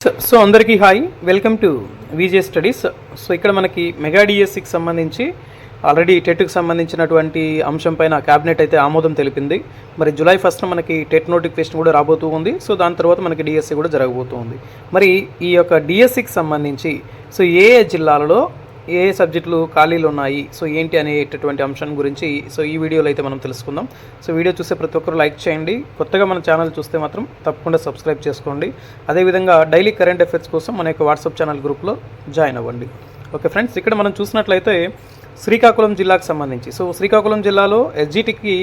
So- so అందరికీ hi welcome to VJ studies so ఇక్కడ మనకి మెగా డిఎస్సికి సంబంధించి ఆల్రెడీ టెట్కి సంబంధించినటువంటి అంశం పైన క్యాబినెట్ అయితే ఆమోదం తెలిపింది. మరి జూలై ఫస్ట్ మనకి టెట్ నోటిఫికేషన్ కూడా రాబోతూ ఉంది. సో దాని తర్వాత మనకి డిఎస్సి కూడా జరగబోతూ ఉంది. మరి ఈ యొక్క డిఎస్సికి సంబంధించి సో ఏ జిల్లాలలో ఏ సబ్జెక్టులు ఖాళీలు ఉన్నాయి సో ఏంటి అనేటటువంటి అంశం గురించి సో ఈ వీడియోలో అయితే మనం తెలుసుకుందాం. సో వీడియో చూసే ప్రతి ఒక్కరు లైక్ చేయండి. కొత్తగా మన ఛానల్ చూస్తే మాత్రం తప్పకుండా సబ్స్క్రైబ్ చేసుకోండి. అదేవిధంగా డైలీ కరెంట్ అఫైర్స్ కోసం మన యొక్క వాట్సాప్ ఛానల్ గ్రూప్లో జాయిన్ అవ్వండి. ఓకే ఫ్రెండ్స్ ఇక్కడ మనం చూసినట్లయితే శ్రీకాకుళం జిల్లాకు సంబంధించి సో శ్రీకాకుళం జిల్లాలో ఎస్జిటికి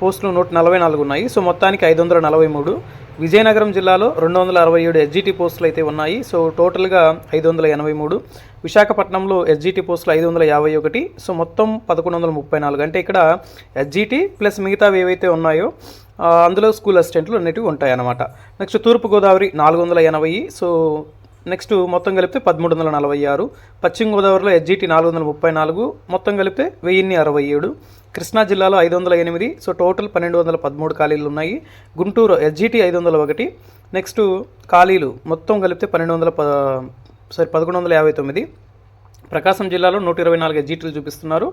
పోస్టులు నూట నలభై నాలుగు ఉన్నాయి. సో మొత్తానికి ఐదు వందల నలభై మూడు. విజయనగరం జిల్లాలో రెండు వందల అరవై ఏడు ఎస్జిటి పోస్టులు అయితే ఉన్నాయి. సో టోటల్గా ఐదు వందల ఎనభై మూడు. విశాఖపట్నంలో ఎస్జిటి పోస్టులు ఐదు వందల యాభై ఒకటి. సో మొత్తం పదకొండు వందల ముప్పై నాలుగు. అంటే ఇక్కడ ఎస్జిటి ప్లస్ మిగతావి ఏవైతే ఉన్నాయో అందులో స్కూల్ అసిస్టెంట్లు అనేటివి ఉంటాయన్నమాట. నెక్స్ట్ తూర్పుగోదావరి నాలుగు వందల ఎనభై. సో నెక్స్ట్ మొత్తం కలిపితే పదమూడు వందల నలభై ఆరు పశ్చిమ గోదావరిలో ఎస్జిటి నాలుగు వందల ముప్పై నాలుగు మొత్తం కలిపితే వెయ్యిన్ని అరవై ఏడు. కృష్ణా జిల్లాలో ఐదు వందల ఎనిమిది సో టోటల్ పన్నెండు వందల పదమూడు ఖాళీలు ఉన్నాయి. గుంటూరు ఎస్జిటి ఐదు వందల ఒకటి నెక్స్ట్ ఖాళీలు మొత్తం కలిపితే పన్నెండు వందల ప సారీ పదకొండు వందల యాభై తొమ్మిది. ప్రకాశం జిల్లాలో నూట ఇరవై నాలుగు ఎస్జిటీలు చూపిస్తున్నారు.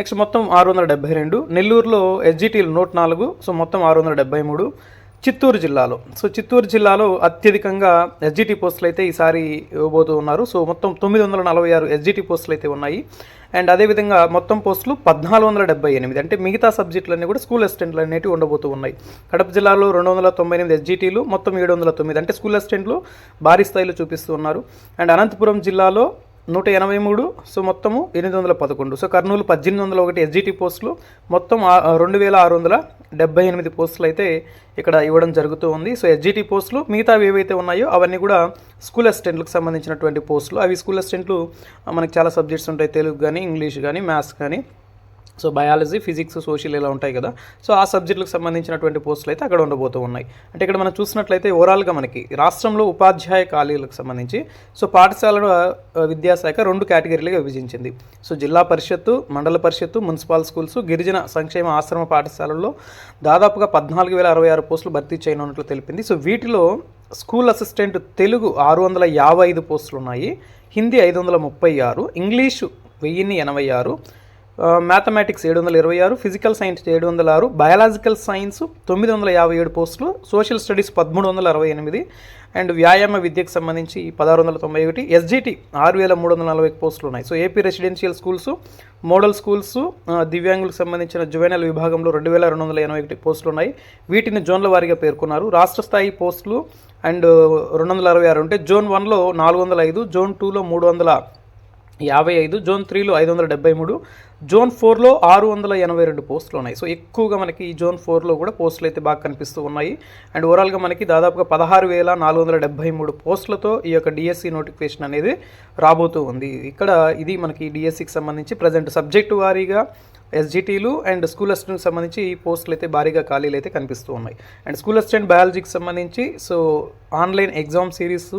నెక్స్ట్ మొత్తం ఆరు వందల డెబ్బై రెండు. నెల్లూరులో ఎస్జిటీలు నూట నాలుగు సో మొత్తం ఆరు వందల డెబ్బై మూడు. చిత్తూరు జిల్లాలో. సో చిత్తూరు జిల్లాలో అత్యధికంగా ఎస్జిటి పోస్టులు అయితే ఈసారి ఇవ్వబోతూ ఉన్నారు. సో మొత్తం తొమ్మిది వందల నలభై ఆరు ఎస్జిటి పోస్టులు అయితే ఉన్నాయి. అండ్ అదేవిధంగా మొత్తం పోస్టులు పద్నాలుగు వందల డెబ్బై ఎనిమిది. అంటే మిగతా సబ్జెక్టులన్నీ కూడా స్కూల్ అసిస్టెంట్లు అనేవి ఉండబోతూ ఉన్నాయి. కడప జిల్లాలో రెండు వందల తొంభై ఎనిమిది ఎస్జిటీలు మొత్తం ఏడు వందల తొమ్మిది. అంటే స్కూల్ అసిస్టెంట్లు భారీ స్థాయిలో చూపిస్తూ ఉన్నారు. అండ్ అనంతపురం జిల్లాలో నూట ఎనభై మూడు సో మొత్తము ఎనిమిది వందల పదకొండు. సో కర్నూలు పద్దెనిమిది వందల ఒకటి ఎస్జిటి పోస్టులు మొత్తం రెండు వేల ఆరు వందల డెబ్బై ఎనిమిది పోస్టులు అయితే ఇక్కడ ఇవ్వడం జరుగుతూ ఉంది. సో ఎస్జిటి పోస్టులు మిగతావి ఏవైతే ఉన్నాయో అవన్నీ కూడా స్కూల్ అసిస్టెంట్లకు సంబంధించినటువంటి పోస్టులు. అవి స్కూల్ అసిస్టెంట్లు మనకి చాలా సబ్జెక్ట్స్ ఉంటాయి తెలుగు కానీ ఇంగ్లీష్ కానీ మ్యాథ్స్ కానీ సో బయాలజీ ఫిజిక్స్ సోషల్ ఇలా ఉంటాయి కదా. సో ఆ సబ్జెక్టులకు సంబంధించినటువంటి పోస్టులు అయితే అక్కడ ఉండబోతూ ఉన్నాయి. అంటే ఇక్కడ మనం చూసినట్లయితే ఓవరాల్గా మనకి రాష్ట్రంలో ఉపాధ్యాయ ఖాళీలకు సంబంధించి సో పాఠశాల విద్యాశాఖ రెండు కేటగిరీలుగా విభజించింది. సో జిల్లా పరిషత్తు మండల పరిషత్తు మున్సిపల్ స్కూల్స్ గిరిజన సంక్షేమ ఆశ్రమ పాఠశాలల్లో దాదాపుగా పద్నాలుగు వేల అరవై ఆరు పోస్టులు భర్తీ చేయనున్నట్లు తెలిపింది. సో వీటిలో స్కూల్ అసిస్టెంట్ తెలుగు ఆరు వందల యాభై ఐదు పోస్టులు ఉన్నాయి. హిందీ ఐదు వందల ముప్పై ఆరు ఇంగ్లీషు వెయ్యిన్ని ఎనభై ఆరు మ్యాథమెటిక్స్ ఏడు వందల ఇరవై ఆరు ఫిజికల్ సైన్స్ ఏడు వందల ఆరు బయాలజికల్ సైన్స్ తొమ్మిది వందల యాభై ఏడు పోస్టులు సోషల్ స్టడీస్ పదమూడు వందల అరవై ఎనిమిది అండ్ వ్యాయామ విద్యకు సంబంధించి పదహారు వందల తొంభై ఒకటి ఎస్జిటి ఆరు వేల మూడు వందల నలభై పోస్టులు ఉన్నాయి. So AP residential schools model schools దివ్యాంగులకు సంబంధించిన జువెనల్ విభాగంలో రెండు వేల రెండు వందల ఎనభై ఒకటి పోస్టులు ఉన్నాయి. వీటిని జోన్ల వారీగా పేర్కొన్నారు. రాష్ట్ర స్థాయి పోస్టులు అండ్ రెండు వందల అరవై ఆరు అంటే జోన్ వన్లో నాలుగు వందల ఐదు జోన్ టూలో మూడు వందల యాభై ఐదు జోన్ త్రీలో ఐదు వందల డెబ్బై మూడు జోన్ ఫోర్లో ఆరు వందల ఎనభై రెండు పోస్టులు ఉన్నాయి. సో ఎక్కువగా మనకి ఈ జోన్ ఫోర్లో కూడా పోస్టులు అయితే బాగా కనిపిస్తూ ఉన్నాయి. అండ్ ఓవరాల్గా మనకి దాదాపుగా పదహారు వేల నాలుగు వందల డెబ్బై మూడు పోస్టులతో ఈ యొక్క డిఎస్సి నోటిఫికేషన్ అనేది రాబోతూ ఉంది. ఇక్కడ ఇది మనకి డిఎస్సికి సంబంధించి ప్రజెంట్ సబ్జెక్టు వారీగా ఎస్జిటీలు అండ్ స్కూల్ అసిస్టెంట్కి సంబంధించి ఈ పోస్టులు అయితే భారీగా ఖాళీలు అయితే కనిపిస్తూ ఉన్నాయి. అండ్ స్కూల్ అసిస్టెంట్ బయాలజీకి సంబంధించి సో ఆన్లైన్ ఎగ్జామ్ సిరీస్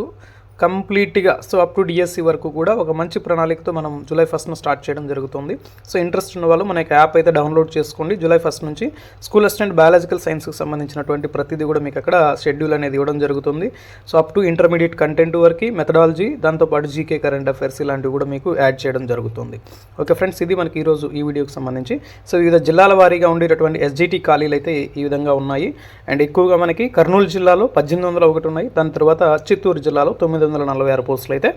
కంప్లీట్గా సో అప్ టు డిఎస్సి వరకు కూడా ఒక మంచి ప్రణాళికతో మనం జూలై ఫస్ట్ను స్టార్ట్ చేయడం జరుగుతుంది. సో ఇంట్రెస్ట్ ఉన్న వాళ్ళు మన యొక్క యాప్ అయితే డౌన్లోడ్ చేసుకోండి. జూలై ఫస్ట్ నుంచి స్కూల్ అసిస్టెంట్ బయాలజికల్ సైన్స్కి సంబంధించినటువంటి ప్రతిదీ కూడా మీకు అక్కడ షెడ్యూల్ అనేది ఇవ్వడం జరుగుతుంది. So up to intermediate content వరకు మెథడాలజీ దాంతోపాటు జీకే కరెంట్ అఫైర్స్ ఇలాంటివి కూడా మీకు యాడ్ చేయడం జరుగుతుంది. ఓకే ఫ్రెండ్స్ ఇది మనకి ఈరోజు ఈ వీడియోకి సంబంధించి. సో వివిధ జిల్లాల వారీగా ఉండేటటువంటి ఎస్జిటి ఖాళీలు అయితే ఈ విధంగా ఉన్నాయి. అండ్ ఎక్కువగా మనకి కర్నూలు జిల్లాలో పద్దెనిమిది వందల ఒకటి ఉన్నాయి. దాని తర్వాత చిత్తూరు జిల్లాలో తొమ్మిది వందల నలభై ఆరు పోస్టులు అయితే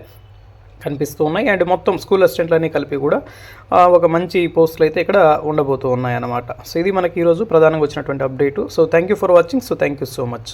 కనిపిస్తూ ఉన్నాయి. అండ్ మొత్తం స్కూల్ అసిస్టెంట్లన్నీ కలిపి కూడా ఒక మంచి పోస్టులు అయితే ఇక్కడ ఉండబోతున్నాయి అన్నమాట సో ఇది మనకి ఈరోజు ప్రధానంగా వచ్చినటువంటి update. So thank you for watching. So thank you so much.